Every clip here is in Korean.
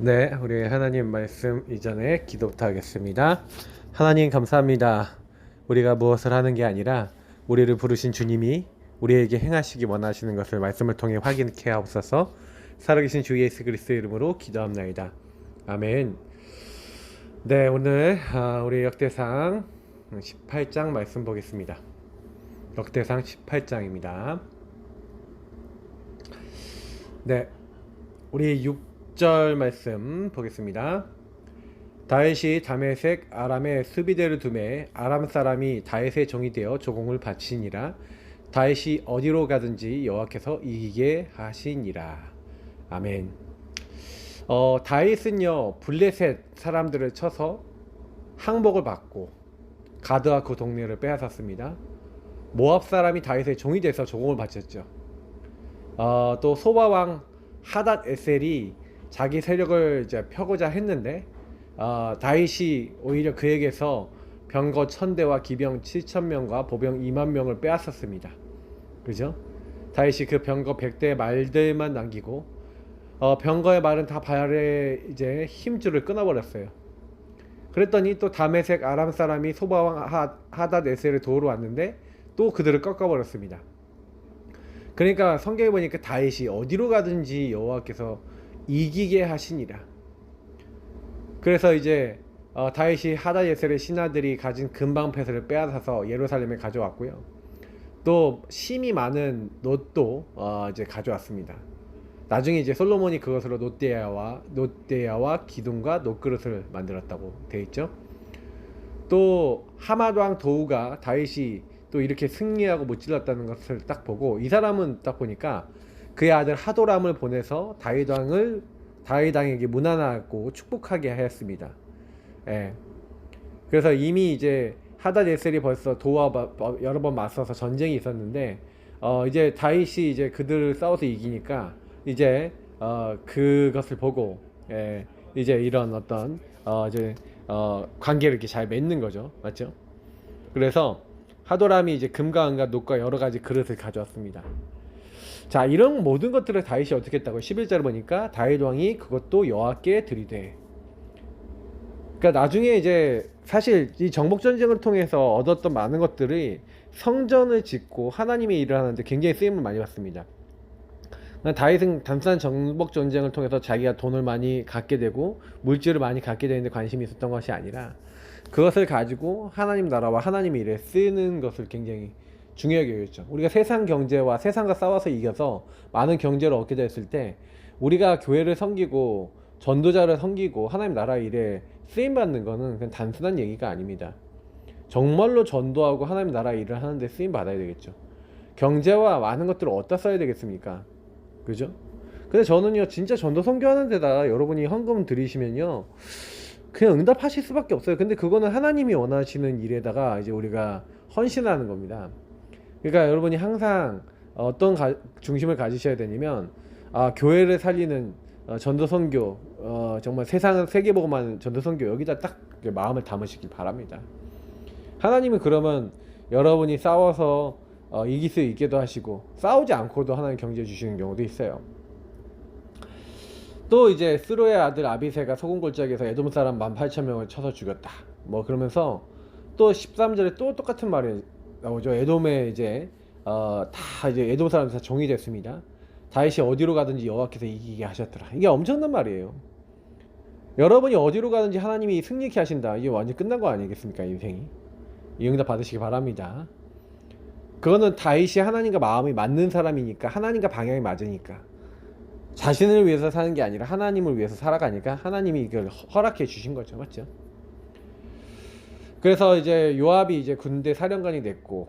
네, 우리 하나님 말씀 이전에 기도부터 하겠습니다. 하나님 감사합니다. 우리가 무엇을 하는 게 아니라 우리를 부르신 주님이 우리에게 행하시기 원하시는 것을 말씀을 통해 확인케 하옵소서. 살아계신 주 예수 그리스도 이름으로 기도합나이다. 아멘. 네, 오늘 아, 우리 역대상 18장 말씀 보겠습니다. 역대상 18장입니다. 네, 우리 6 절 말씀 보겠습니다. 다윗이 다메섹 아람의 수비대를 두매 아람 사람이 다윗의 종이 되어 조공을 바치니라 다윗이 어디로 가든지 여호와께서 이기게 하시니라 아멘. 어 다윗은요 블레셋 사람들을 쳐서 항복을 받고 가드와 그 동네를 빼앗았습니다. 모압 사람이 다윗의 종이 돼서 조공을 바쳤죠. 어, 또 소바 왕 하닷 에셀이 자기 세력을 이제 펴고자 했는데 어, 다윗이 오히려 그에게서 병거 천대와 기병 7천 명과 보병 2만 명을 빼앗았습니다. 그죠? 다윗이 그 병거 100대 말들만 남기고 어, 병거의 말은 다 발에 이제 힘줄을 끊어버렸어요. 그랬더니 또 다메섹 아람 사람이 소바왕 하- 하닷 에셀을 도우러 왔는데 또 그들을 꺾어버렸습니다. 그러니까 성경에 보니까 다윗이 어디로 가든지 여호와께서 이기게 하시니라. 그래서 이제 어, 다윗이 하다예셀의 신하들이 가진 금방패를 빼앗아서 예루살렘에 가져왔고요. 또 심이 많은 놋도 어, 이제 가져왔습니다. 나중에 이제 솔로몬이 그것으로 놋대야와 놋대야와 기둥과 놋그릇을 만들었다고 돼 있죠. 또 하맛 왕 도우가 다윗이 또 이렇게 승리하고 무찔렀다는 것을 딱 보고 이 사람은 딱 보니까 그의 아들 하도람을 보내서 다윗 왕을 다윗 왕에게 무난하고 축복하게 하였습니다. 예. 그래서 이미 이제 하다데셀이 벌써 도와 여러 번 맞서서 전쟁이 있었는데 어 이제 다윗이 이제 그들을 싸워서 이기니까 이제 어 그것을 보고 예 이제 이런 어떤 어 이제 어 관계를 이렇게 잘 맺는 거죠 맞죠? 그래서 하도람이 이제 금과 은과 녹과 여러 가지 그릇을 가져왔습니다. 자 이런 모든 것들을 다윗이 어떻게 했다고 11절 보니까 다윗 왕이 그것도 여호와께 드리되 그러니까 나중에 이제 사실 이 정복 전쟁을 통해서 얻었던 많은 것들이 성전을 짓고 하나님의 일을 하는데 굉장히 쓰임을 많이 받습니다. 그러니까 다윗은 단순한 정복 전쟁을 통해서 자기가 돈을 많이 갖게 되고 물질을 많이 갖게 되는데 관심이 있었던 것이 아니라 그것을 가지고 하나님 나라와 하나님의 일에 쓰는 것을 굉장히 중요하게 여겼죠. 우리가 세상 경제와 세상과 싸워서 이겨서 많은 경제를 얻게 됐을 때 우리가 교회를 섬기고 전도자를 섬기고 하나님 나라 일에 쓰임 받는 거는 그냥 단순한 얘기가 아닙니다. 정말로 전도하고 하나님 나라 일을 하는데 쓰임 받아야 되겠죠. 경제와 많은 것들을 어디다 써야 되겠습니까? 그죠? 근데 저는요 진짜 전도 선교하는 데다가 여러분이 헌금 드리시면요 그냥 응답하실 수밖에 없어요. 근데 그거는 하나님이 원하시는 일에다가 이제 우리가 헌신하는 겁니다. 그러니까 여러분이 항상 어떤 가- 중심을 가지셔야 되냐면 아 교회를 살리는 어, 전도 선교 어, 정말 세상을 세계보고만 전도 선교 여기다 딱 마음을 담으시길 바랍니다. 하나님은 그러면 여러분이 싸워서 어, 이길 수 있게도 하시고 싸우지 않고도 하나님 경제 주시는 경우도 있어요. 또 이제 스로의 아들 아비세가 소금 골짜기에서 에돔 사람 18,000명을 쳐서 죽였다. 뭐 그러면서 또 13절에 또 똑같은 말이 나오죠. 에돔에 이제 어, 다 이제 에돔 사람 다 종이 됐습니다. 다윗이 어디로 가든지 여호와께서 이기게 하셨더라. 이게 엄청난 말이에요. 여러분이 어디로 가든지 하나님이 승리케 하신다. 이게 완전 끝난 거 아니겠습니까? 인생이. 이 응답 받으시기 바랍니다. 그거는 다윗이 하나님과 마음이 맞는 사람이니까 하나님과 방향이 맞으니까 자신을 위해서 사는 게 아니라 하나님을 위해서 살아가니까 하나님이 이걸 허락해 주신 거죠. 맞죠? 그래서 이제 요압이 이제 군대 사령관이 됐고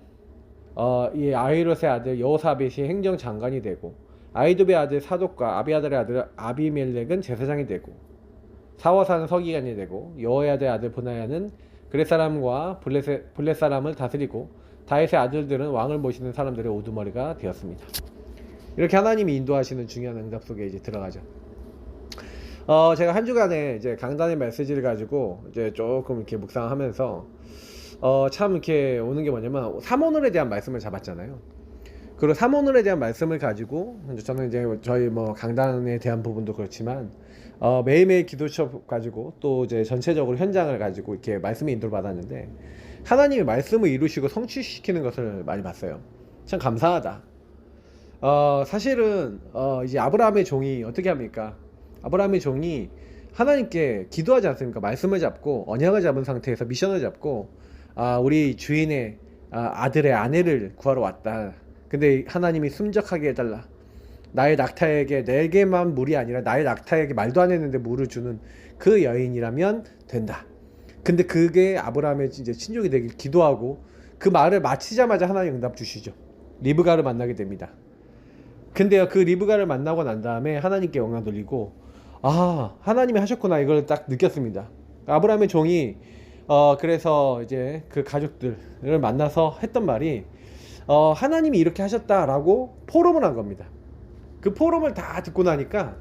어, 이 아이롯의 아들 여호사벳이 행정 장관이 되고 아이도베 아들 사독과 아비아들의 아들 아비멜렉은 제사장이 되고 사워사는 서기관이 되고 여호야의 아들 분하야는 그렛 사람과 블레셋 블레 사람을 다스리고 다윗의 아들들은 왕을 모시는 사람들의 우두머리가 되었습니다. 이렇게 하나님이 인도하시는 중요한 응답 속에 이제 들어가죠. 어, 제가 한 주간에 이제 강단의 메시지를 가지고 이제 조금 이렇게 묵상하면서 어, 참 이렇게 오는 게 뭐냐면 삼오늘에 대한 말씀을 잡았잖아요. 그리고 삼오늘에 대한 말씀을 가지고 저는 이제 저희 뭐 강단에 대한 부분도 그렇지만 어, 매일매일 기도 수업 가지고 또 이제 전체적으로 현장을 가지고 이렇게 말씀의 인도를 받았는데 하나님이 말씀을 이루시고 성취시키는 것을 많이 봤어요. 참 감사하다. 어, 사실은 어, 이제 아브라함의 종이 어떻게 합니까? 아브라함의 종이 하나님께 기도하지 않습니까? 말씀을 잡고 언약을 잡은 상태에서 미션을 잡고 아, 우리 주인의 아, 아들의 아내를 구하러 왔다. 근데 하나님이 순적하게 해달라. 나의 낙타에게 내게만 물이 아니라 나의 낙타에게 말도 안 했는데 물을 주는 그 여인이라면 된다. 근데 그게 아브라함의 이제 친족이 되길 기도하고 그 말을 마치자마자 하나님 응답 주시죠. 리브가를 만나게 됩니다. 근데요 그 리브가를 만나고 난 다음에 하나님께 영광 돌리고 아 하나님이 하셨구나 이걸 딱 느꼈습니다. 아브라함의 종이 어 그래서 이제 그 가족들을 만나서 했던 말이 어 하나님이 이렇게 하셨다라고 포럼을 한 겁니다. 그 포럼을 다 듣고 나니까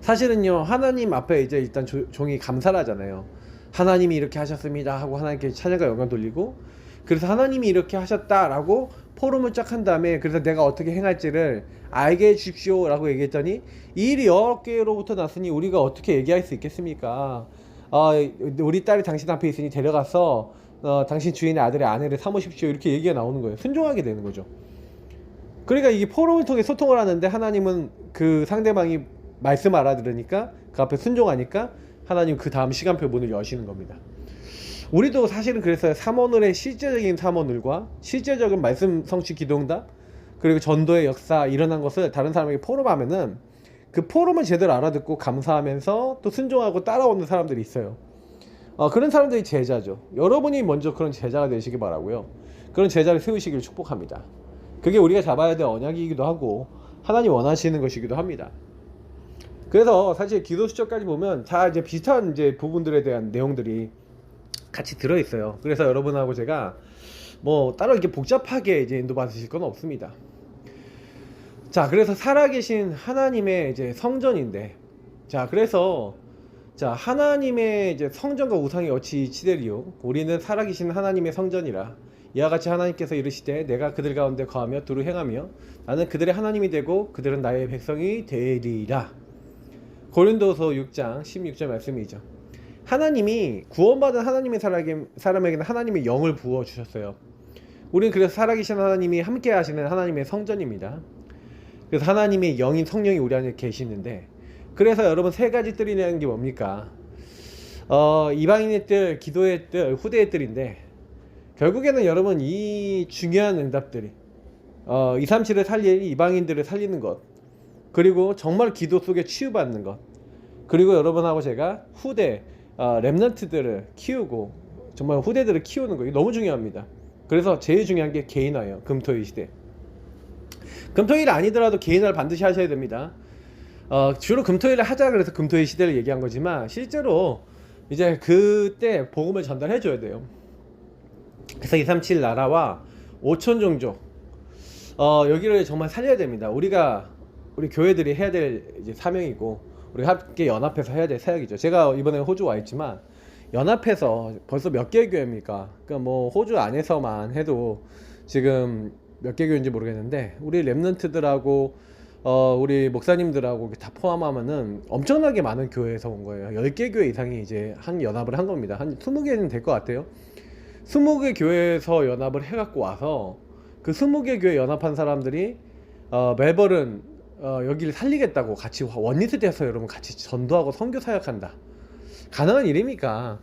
사실은요 하나님 앞에 이제 일단 조- 종이 감사를 하잖아요. 하나님이 이렇게 하셨습니다 하고 하나님께 찬양과 영광 돌리고 그래서 하나님이 이렇게 하셨다라고 포럼을 쫙 한 다음에 그래서 내가 어떻게 행할지를 알게 해주십시오 라고 얘기했더니 이 일이 여호와께로부터 났으니 우리가 어떻게 얘기할 수 있겠습니까? 아, 우리 딸이 당신 앞에 있으니 데려가서 어, 당신 주인의 아들의 아내를 삼으십시오 이렇게 얘기가 나오는 거예요. 순종하게 되는 거죠. 그러니까 이게 포럼을 통해 소통을 하는데 하나님은 그 상대방이 말씀 알아들으니까 그 앞에 순종하니까 하나님 그 다음 시간표 문을 여시는 겁니다. 우리도 사실은 그래서 삼원을의 실제적인 삼원을과 실제적인 말씀 성취 기도응답 그리고 전도의 역사 일어난 것을 다른 사람에게 포럼하면은 그 포럼을 제대로 알아듣고 감사하면서 또 순종하고 따라오는 사람들이 있어요. 어, 그런 사람들이 제자죠. 여러분이 먼저 그런 제자가 되시기 바라고요. 그런 제자를 세우시기를 축복합니다. 그게 우리가 잡아야 될 언약이기도 하고 하나님 원하시는 것이기도 합니다. 그래서 사실 기도 수첩까지 보면 다 이제 비슷한 이제 부분들에 대한 내용들이 같이 들어 있어요. 그래서 여러분하고 제가 뭐 따로 이렇게 복잡하게 이제 인도 받으실 건 없습니다. 자, 그래서 살아계신 하나님의 이제 성전인데, 자, 그래서 자 하나님의 이제 성전과 우상이 어찌 치되리요? 우리는 살아계신 하나님의 성전이라. 이와 같이 하나님께서 이르시되 내가 그들 가운데 거하며 두루 행하며 나는 그들의 하나님이 되고 그들은 나의 백성이 되리라. 고린도서 6장 16절 말씀이죠. 하나님이 구원받은 하나님의 사람에게- 사람에게는 하나님의 영을 부어 주셨어요. 우리는 그래서 살아계신 하나님이 함께 하시는 하나님의 성전입니다. 그래서 하나님의 영인 성령이 우리 안에 계시는데 그래서 여러분 세 가지 뜰이라는 게 뭡니까? 어, 이방인의 뜰, 기도의 뜰, 후대의 뜰인데 결국에는 여러분 이 중요한 응답들이 어, 237을 살릴 이방인들을 살리는 것 그리고 정말 기도 속에 치유받는 것 그리고 여러분하고 제가 후대 어, 랩런트들을 키우고 정말 후대들을 키우는 거 이거 너무 중요합니다. 그래서 제일 중요한 게 개인화예요. 금토일 시대. 금토일 아니더라도 개인화를 반드시 하셔야 됩니다. 어, 주로 금토일을 하자 그래서 금토일 시대를 얘기한 거지만 실제로 이제 그때 복음을 전달해 줘야 돼요. 그래서 237 나라와 5천 종족 어, 여기를 정말 살려야 됩니다. 우리가 우리 교회들이 해야 될 이제 사명이고 우리 함께 연합해서 해야 될 사역이죠. 제가 이번에 호주 와 있지만 연합해서 벌써 몇 개 교회입니까? 그러니까 뭐 호주 안에서만 해도 지금 몇 개 교회인지 모르겠는데 우리 랩런트들하고 어 우리 목사님들하고 다 포함하면은 엄청나게 많은 교회에서 온 거예요. 10개 교회 이상이 이제 한 연합을 한 겁니다. 한 20개는 될 것 같아요. 20개 교회에서 연합을 해 갖고 와서 그 20개 교회 연합한 사람들이 어 멜버른 어 여기를 살리겠다고 같이 원리스 돼서 여러분 같이 전도하고 선교 사역한다. 가능한 일입니까?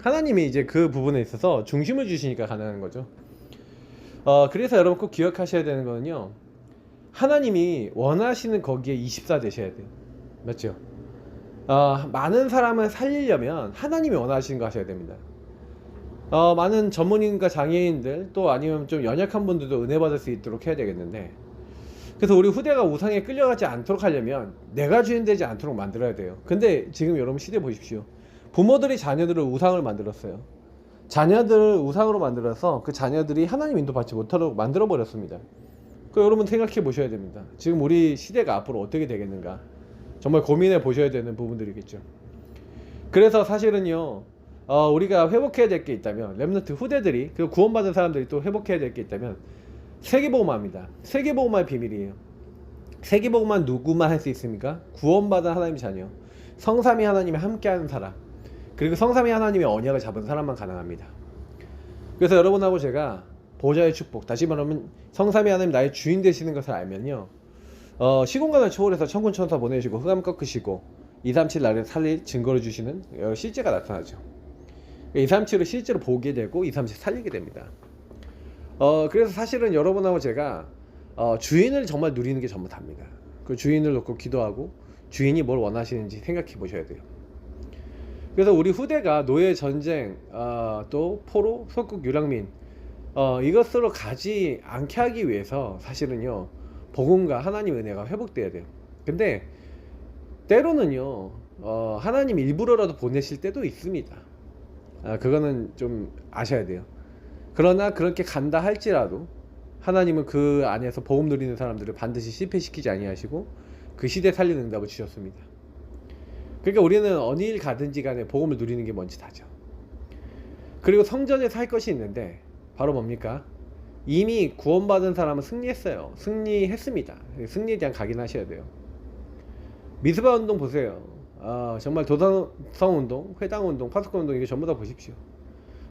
하나님이 이제 그 부분에 있어서 중심을 주시니까 가능한 거죠. 어, 그래서 여러분 꼭 기억하셔야 되는 거는요. 하나님이 원하시는 거기에 24 되셔야 돼요. 맞죠? 어, 많은 사람을 살리려면 하나님이 원하시는 거 하셔야 됩니다. 어, 많은 전문인과 장애인들 또 아니면 좀 연약한 분들도 은혜 받을 수 있도록 해야 되겠는데 그래서 우리 후대가 우상에 끌려가지 않도록 하려면 내가 주인 되지 않도록 만들어야 돼요. 근데 지금 여러분 시대 보십시오. 부모들이 자녀들을 우상을 만들었어요. 자녀들을 우상으로 만들어서 그 자녀들이 하나님 인도 받지 못하도록 만들어 버렸습니다. 그 여러분 생각해 보셔야 됩니다. 지금 우리 시대가 앞으로 어떻게 되겠는가? 정말 고민해 보셔야 되는 부분들이겠죠. 그래서 사실은요, 어, 우리가 회복해야 될 게 있다면, 랩너트 후대들이, 그 구원받은 사람들이 또 회복해야 될 게 있다면, 세계보험합니다. 세계보험의 비밀이에요. 세계보험만 누구만 할 수 있습니까? 구원받은 하나님의 자녀. 성삼위 하나님이 함께하는 사람 그리고 성삼위 하나님의 언약을 잡은 사람만 가능합니다. 그래서 여러분하고 제가 보좌의 축복 다시 말하면 성삼위 하나님 나의 주인 되시는 것을 알면요 어, 시공간을 초월해서 천군 천사 보내시고 흑암 꺾으시고 237 나를 살릴 증거를 주시는 어, 실제가 나타나죠 237을 실제로 보게 되고 237 살리게 됩니다 어, 그래서 사실은 여러분하고 제가 어, 주인을 정말 누리는 게 전부 답니다 그 주인을 놓고 기도하고 주인이 뭘 원하시는지 생각해 보셔야 돼요 그래서 우리 후대가 노예 전쟁 어, 또 포로 석국 유랑민 어, 이것으로 가지 않게 하기 위해서 사실은요 복음과 하나님 은혜가 회복돼야 돼요. 근데 때로는요 어, 하나님 일부러라도 보내실 때도 있습니다. 아, 그거는 좀 아셔야 돼요. 그러나 그렇게 간다 할지라도 하나님은 그 안에서 복음 누리는 사람들을 반드시 실패시키지 아니하시고 그 시대 살리는 응답을 주셨습니다. 그러니까 우리는 어느 일 가든지 간에 복음을 누리는 게 뭔지 다죠. 그리고 성전에서 할 것이 있는데 바로 뭡니까? 이미 구원받은 사람은 승리했어요. 승리했습니다. 승리에 대한 각인하셔야 돼요. 미스바 운동 보세요. 아, 정말 도덕성 운동, 회당 운동, 파스코 운동 이거 전부 다 보십시오.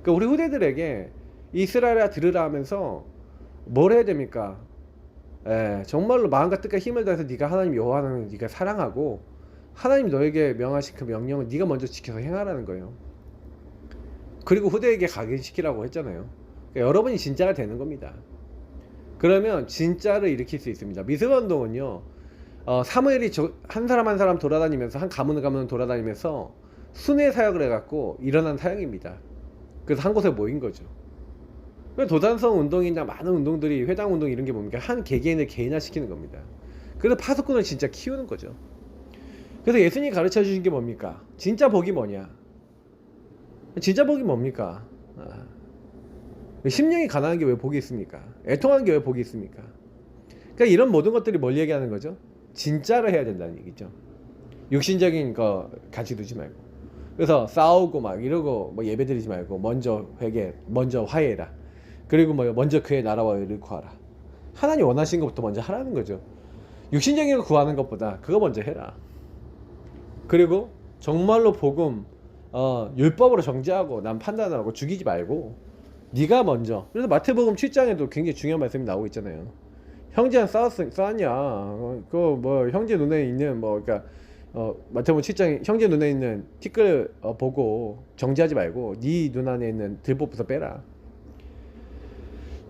그러니까 우리 후대들에게 이스라엘아 들으라 하면서 뭘 해야 됩니까? 예, 정말로 마음과 뜻과 힘을 다해서 네가 하나님 여호와 하나님 네가 사랑하고 하나님 너에게 명하신 그 명령을 네가 먼저 지켜서 행하라는 거예요. 그리고 후대에게 각인시키라고 했잖아요. 그러니까 여러분이 진짜가 되는 겁니다. 그러면 진짜를 일으킬 수 있습니다. 미스바 운동은요. 어, 사무엘이 저, 한 사람 한 사람 돌아다니면서 한 가문 가문 돌아다니면서 순회 사역을 해갖고 일어난 사역입니다. 그래서 한 곳에 모인 거죠. 도단성 운동이나 많은 운동들이 회당 운동 이런 게 뭡니까? 한 개개인을 개인화시키는 겁니다. 그래서 파수꾼을 진짜 키우는 거죠. 그래서 예수님이 가르쳐 주신 게 뭡니까? 진짜 복이 뭐냐? 진짜 복이 뭡니까? 아. 심령이 가난한 게 왜 복이 있습니까? 애통하는 게왜 복이 있습니까? 그러니까 이런 모든 것들이 뭘 얘기하는 거죠? 진짜로 해야 된다는 얘기죠. 육신적인 거 같이 두지 말고. 그래서 싸우고 막 이러고 뭐 예배 드리지 말고 먼저 회개, 먼저 화해라. 그리고 뭐 먼저 그의 나라와 의를 구하라. 하나님 원하신 것부터 먼저 하라는 거죠. 육신적인 거 구하는 것보다 그거 먼저 해라. 그리고 정말로 복음 어, 율법으로 정죄하고 남 판단하고 죽이지 말고 네가 먼저. 그래서 마태복음 7장에도 굉장히 중요한 말씀이 나오고 있잖아요. 형제랑 싸웠 싸웠냐? 어, 그뭐 형제 눈에 있는 뭐 그러니까 어, 마태복음 7장 형제 눈에 있는 티끌 어, 보고 정지하지 말고 네 눈 안에 있는 들보부터 빼라.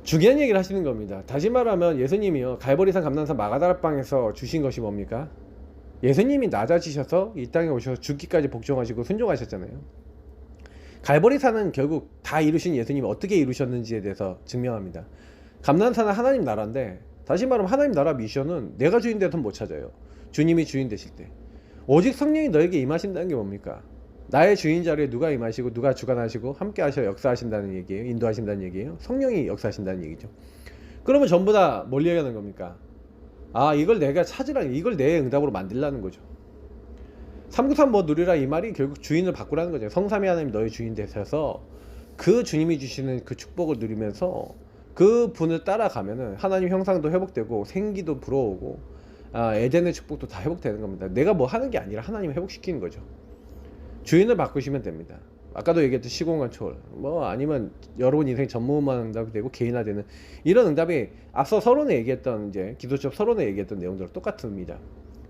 중요한 얘기를 하시는 겁니다. 다시 말하면 예수님이요 갈보리산 감난산 마가다락방에서 주신 것이 뭡니까? 예수님이 낮아지셔서 이 땅에 오셔서 죽기까지 복종하시고 순종하셨잖아요. 갈보리산은 결국 다 이루신 예수님이 어떻게 이루셨는지에 대해서 증명합니다. 감난산은 하나님 나라인데 다시 말하면 하나님 나라 미션은 내가 주인 돼서는 못 찾아요. 주님이 주인 되실 때. 오직 성령이 너에게 임하신다는 게 뭡니까? 나의 주인 자리에 누가 임하시고 누가 주관하시고 함께 하셔 역사하신다는 얘기예요. 인도하신다는 얘기예요. 성령이 역사하신다는 얘기죠. 그러면 전부 다뭘 얘기하는 겁니까? 아 이걸 내가 찾으라 이걸 내 응답으로 만들라는 거죠. 393뭐 누리라 이 말이 결국 주인을 바꾸라는 거죠. 성삼위 하나님 너의 주인 되셔서 그 주님이 주시는 그 축복을 누리면서 그 분을 따라가면은 하나님 형상도 회복되고 생기도 불어오고 아, 에덴의 축복도 다 회복되는 겁니다. 내가 뭐 하는 게 아니라 하나님 회복시키는 거죠. 주인을 바꾸시면 됩니다. 아까도 얘기했듯 시공간 초월 뭐 아니면 여러분 인생 전무후무한 응답이 되고 개인화되는 이런 응답이 앞서 서론에 얘기했던 이제 기도적 서론에 얘기했던 내용들과 똑같습니다.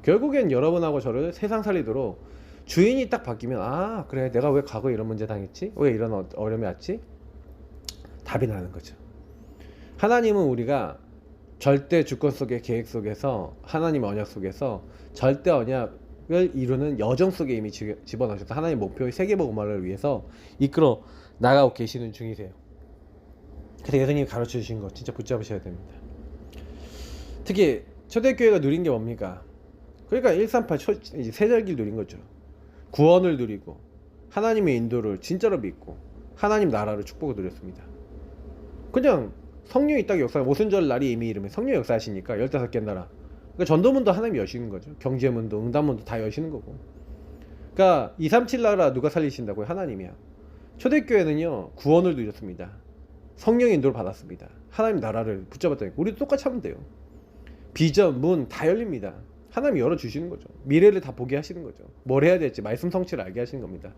결국엔 여러분하고 저를 세상 살리도록 주인이 딱 바뀌면 아 그래 내가 왜 과거에 이런 문제 당했지 왜 이런 어, 어려움이 왔지 답이 나는 거죠 하나님은 우리가 절대 주권 속의 계획 속에서 하나님 언약 속에서 절대 언약 을 이루는 여정 속에 이미 집어넣으셔서 하나님 목표의 세계복음화를 위해서 이끌어 나가고 계시는 중이세요. 그래서 예수님이 가르쳐 주신 거 진짜 붙잡으셔야 됩니다. 특히 초대교회가 누린 게 뭡니까? 그러니까 138 세절기를 누린 거죠. 구원을 누리고 하나님의 인도를 진짜로 믿고 하나님 나라를 축복을 누렸습니다. 그냥 성령이 딱 역사 오순절 날이 이미 이르면 성령 역사하시니까 15개 나라 그러니까 전도문도 하나님이 여시는 거죠. 경제문도 응답문도 다 여시는 거고 그러니까 237 나라 누가 살리신다고요? 하나님이야. 초대교회는요 구원을 누렸습니다. 성령 인도를 받았습니다. 하나님 나라를 붙잡았다니까 우리도 똑같이 하면 돼요. 비전, 문 다 열립니다. 하나님 열어 주시는 거죠. 미래를 다 보게 하시는 거죠. 뭘 해야 될지 말씀 성취를 알게 하시는 겁니다.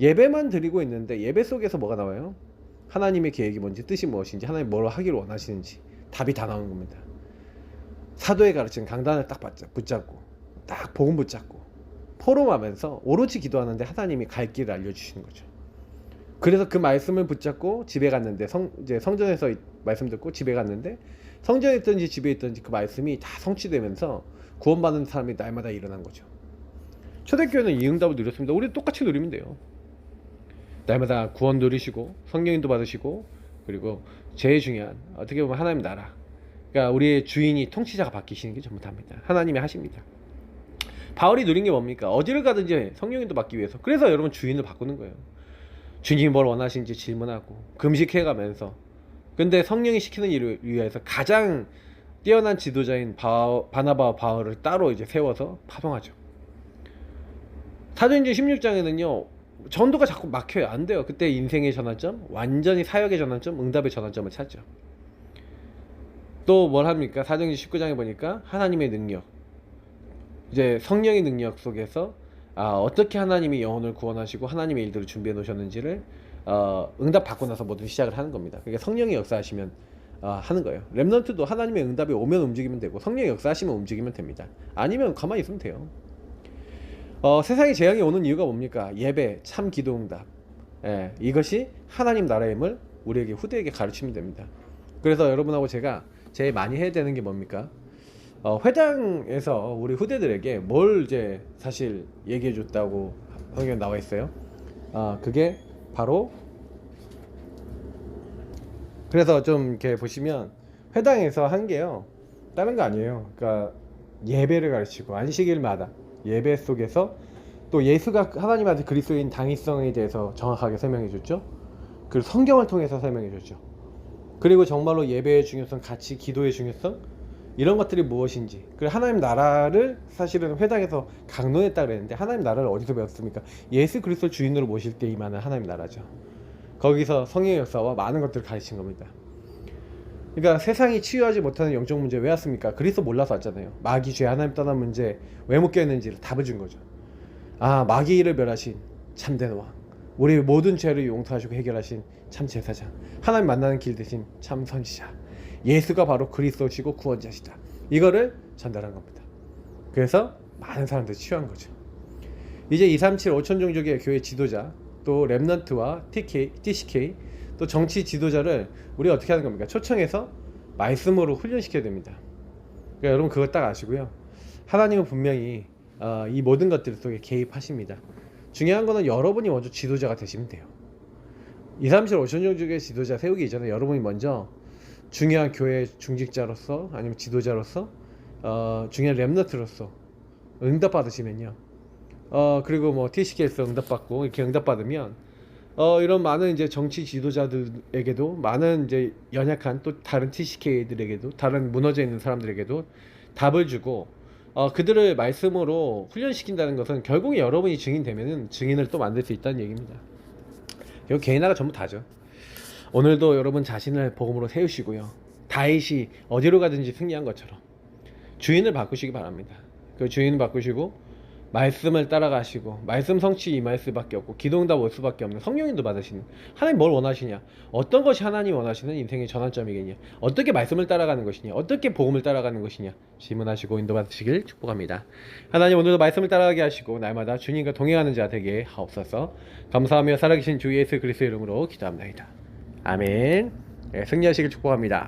예배만 드리고 있는데 예배 속에서 뭐가 나와요? 하나님의 계획이 뭔지 뜻이 무엇인지 하나님 뭘 하기를 원하시는지 답이 다 나오는 겁니다. 사도의 가르치는 강단을 딱 붙잡고 딱 복음 붙잡고 포럼하면서 오로지 기도하는데 하나님이 갈 길을 알려주시는 거죠. 그래서 그 말씀을 붙잡고 집에 갔는데 성 이제 성전에서 이 말씀 듣고 집에 갔는데 성전에 있든지 집에 있든지 그 말씀이 다 성취되면서 구원받는 사람이 날마다 일어난 거죠. 초대교회는 이 응답을 누렸습니다. 우리 똑같이 누리면 돼요. 날마다 구원 누리시고 성령인도 받으시고 그리고 제일 중요한 어떻게 보면 하나님 나라. 그러니까 우리의 주인이 통치자가 바뀌시는 게 전부 다입니다. 하나님이 하십니다. 바울이 누린 게 뭡니까? 어디를 가든지 성령인도 받기 위해서. 그래서 여러분 주인을 바꾸는 거예요. 주님이 뭘 원하시는지 질문하고 금식해 가면서 근데 성령이 시키는 일을 위해서 가장 뛰어난 지도자인 바, 바나바와 바울을 따로 이제 세워서 파송하죠. 사도행전 16장에는요. 전도가 자꾸 막혀요. 안 돼요. 그때 인생의 전환점, 완전히 사역의 전환점, 응답의 전환점을 찾죠. 또 뭘 합니까? 사도행전 19장에 보니까 하나님의 능력, 이제 성령의 능력 속에서 아, 어떻게 하나님이 영혼을 구원하시고 하나님의 일들을 준비해 놓으셨는지를 어, 응답 받고 나서 모든 시작을 하는 겁니다. 그러니까 성령이 역사하시면 어, 하는 거예요. 렘넌트도 하나님의 응답이 오면 움직이면 되고 성령이 역사하시면 움직이면 됩니다. 아니면 가만히 있으면 돼요. 어, 세상에 재앙이 오는 이유가 뭡니까? 예배, 참 기도 응답. 예, 이것이 하나님 나라임을 우리에게 후대에게 가르치면 됩니다. 그래서 여러분하고 제가 제일 많이 해야 되는 게 뭡니까? 어, 회당에서 우리 후대들에게 뭘 이제 사실 얘기해 줬다고 성경에 나와 있어요. 아, 그게 바로 그래서 좀 이렇게 보시면 회당에서 한 게요. 다른 거 아니에요. 그러니까 예배를 가르치고 안식일마다 예배 속에서 또 예수가 하나님한테 그리스도인 당위성에 대해서 정확하게 설명해 줬죠. 그리고 성경을 통해서 설명해 줬죠. 그리고 정말로 예배의 중요성, 같이 기도의 중요성 이런 것들이 무엇인지 그리고 하나님 나라를 사실은 회당에서 강론했다 그랬는데 하나님 나라를 어디서 배웠습니까? 예수 그리스도 주인으로 모실 때 임하는 하나님 나라죠. 거기서 성령의 역사와 많은 것들을 가르친 겁니다. 그러니까 세상이 치유하지 못하는 영적 문제 왜 왔습니까? 그리스도 몰라서 왔잖아요. 마귀 죄 하나님 떠난 문제 왜 못 깨는지를 답을 준 거죠. 아 마귀를 멸하신 참된 왕, 우리 모든 죄를 용서하시고 해결하신 참 제사장, 하나님 만나는 길 대신 참 선지자, 예수가 바로 그리스도시고 구원자시다. 이거를 전달한 겁니다. 그래서 많은 사람들이 치유한 거죠. 이제 237 5천 종족의 교회 지도자, 또 렘넌트와 TK, TCK, 또 정치 지도자를 우리가 어떻게 하는 겁니까? 초청해서 말씀으로 훈련시켜야 됩니다. 그러니까 여러분 그거 딱 아시고요. 하나님은 분명히 어, 이 모든 것들 속에 개입하십니다. 중요한 거는 여러분이 먼저 지도자가 되시면 돼요. 2, 3, 7, 5천 종족의 지도자 세우기 이전에 여러분이 먼저 중요한 교회 중직자로서 아니면 지도자로서 어, 중요한 렘너트로서 응답 받으시면요. 어 그리고 뭐 TCK에서 응답 받고 이렇게 응답 받으면 어 이런 많은 이제 정치 지도자들에게도 많은 이제 연약한 또 다른 TCK들에게도 다른 무너져 있는 사람들에게도 답을 주고 어 그들을 말씀으로 훈련시킨다는 것은 결국에 여러분이 증인 되면은 증인을 또 만들 수 있다는 얘기입니다. 결국 개인화가 전부 다죠. 오늘도 여러분 자신을 복음으로 세우시고요. 다윗이 어디로 가든지 승리한 것처럼 주인을 바꾸시기 바랍니다. 그 주인을 바꾸시고 말씀을 따라가시고 말씀 성취 임할 수밖에 없고 기도응답 올 수밖에 없는 성령인도 받으시는 하나님 뭘 원하시냐? 어떤 것이 하나님 원하시는 인생의 전환점이겠냐? 어떻게 말씀을 따라가는 것이냐? 어떻게 복음을 따라가는 것이냐? 질문하시고 인도받으시길 축복합니다. 하나님 오늘도 말씀을 따라가게 하시고 날마다 주님과 동행하는 자 되게 하옵소서. 감사하며 살아계신 주 예수 그리스도 이름으로 기도합니다. 아멘. 네, 승리하시길 축복합니다